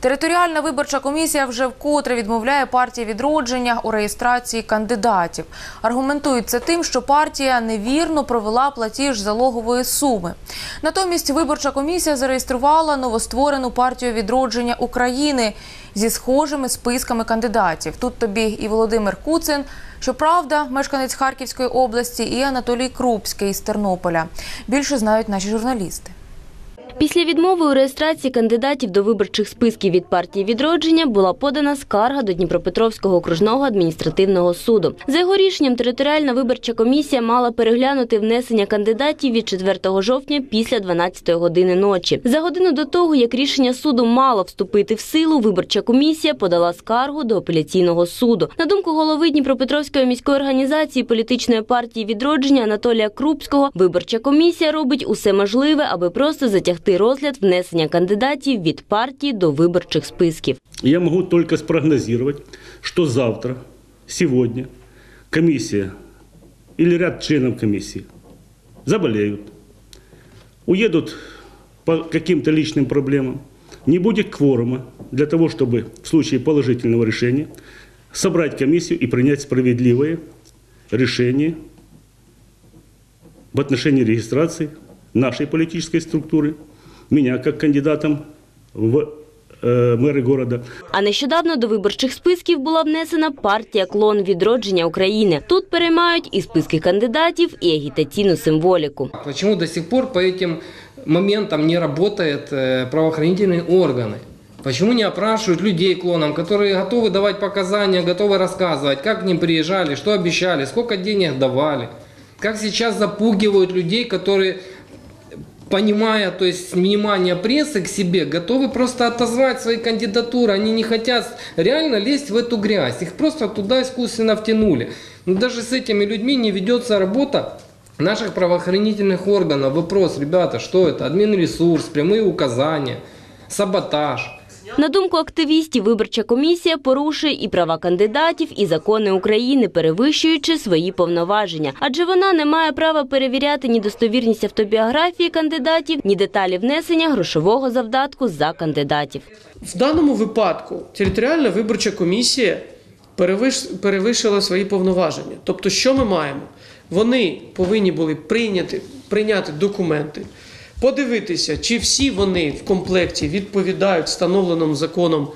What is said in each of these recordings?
Територіальна виборча комісія вже вкотре відмовляє партії відродження у реєстрації кандидатів. Аргументують це тим, що партія невірно провела платіж залогової суми. Натомість виборча комісія зареєструвала новостворену партію відродження України зі схожими списками кандидатів. Тут тобі і Володимир Куцин. Щоправда, мешканець Харківської області і Анатолій Крупський з Тернополя. Більше знають наші журналісти. Після відмови у реєстрації кандидатів до виборчих списків від партії відродження була подана скарга до Дніпропетровського окружного адміністративного суду. За його рішенням, територіальна виборча комісія мала переглянути внесення кандидатів від 4 жовтня після 12 години ночі. За годину до того, як рішення суду мало вступити в силу, виборча комісія подала скаргу до апеляційного суду. На думку голови Дніпропетровської міської організації політичної партії відродження Анатолія Крупського, виборча комісія робить усе можливе, аби просто затягти розгляд внесення кандидатів від партії до виборчих списків. Я могу только спрогнозировать, что завтра, сегодня комиссия или ряд членов комиссии заболеют, уедут по каким-то личным проблемам, не будет кворума для того, чтобы в случае положительного решения собрать комиссию и принять справедливое решение в отношении регистрации нашей политической структуры, меня как кандидатом в э, мэры города, А нещодавно до виборчих списків була внесена партія клон відродження України. Тут переймають і списки кандидатів, і агітаційну символіку. Почему до сих пор по этим моментам не работают э, правоохранительные органы? Почему не опрашивают людей клоном, которые готовы давать показания, готовы рассказывать, как к ним приезжали, что обещали, сколько денег давали? Как сейчас запугивают людей, которые, понимая, то есть внимание прессы к себе, готовы просто отозвать свои кандидатуры. Они не хотят реально лезть в эту грязь. Их просто туда искусственно втянули. Но даже с этими людьми не ведется работа наших правоохранительных органов. Вопрос, ребята, что это? Админресурс, прямые указания, саботаж. На думку активістів, виборча комісія порушує і права кандидатів, і закони України, перевищуючи свої повноваження. Адже вона не має права перевіряти ні достовірність автобіографії кандидатів, ні деталі внесення грошового завдатку за кандидатів. В даному випадку територіальна виборча комісія перевищила свої повноваження. Тобто, що ми маємо? Вони повинні були прийняти, прийняти документи, подивитися, чи всі вони в комплекті відповідають встановленому законом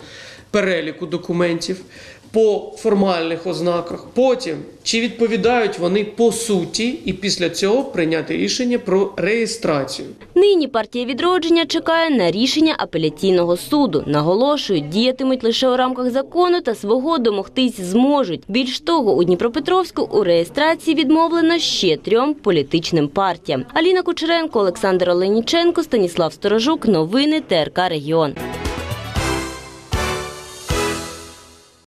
переліку документів по формальних ознаках. Потім, чи відповідають вони по суті, і після цього прийняти рішення про реєстрацію. Нині партія відродження чекає на рішення апеляційного суду. Наголошують, діятимуть лише у рамках закону та свого домогтись зможуть. Більш того, у Дніпропетровську у реєстрації відмовлено ще трьом політичним партіям. Аліна Кучеренко, Олександр Оленіченко, Станіслав Сторожук. Новини ТРК Регіон.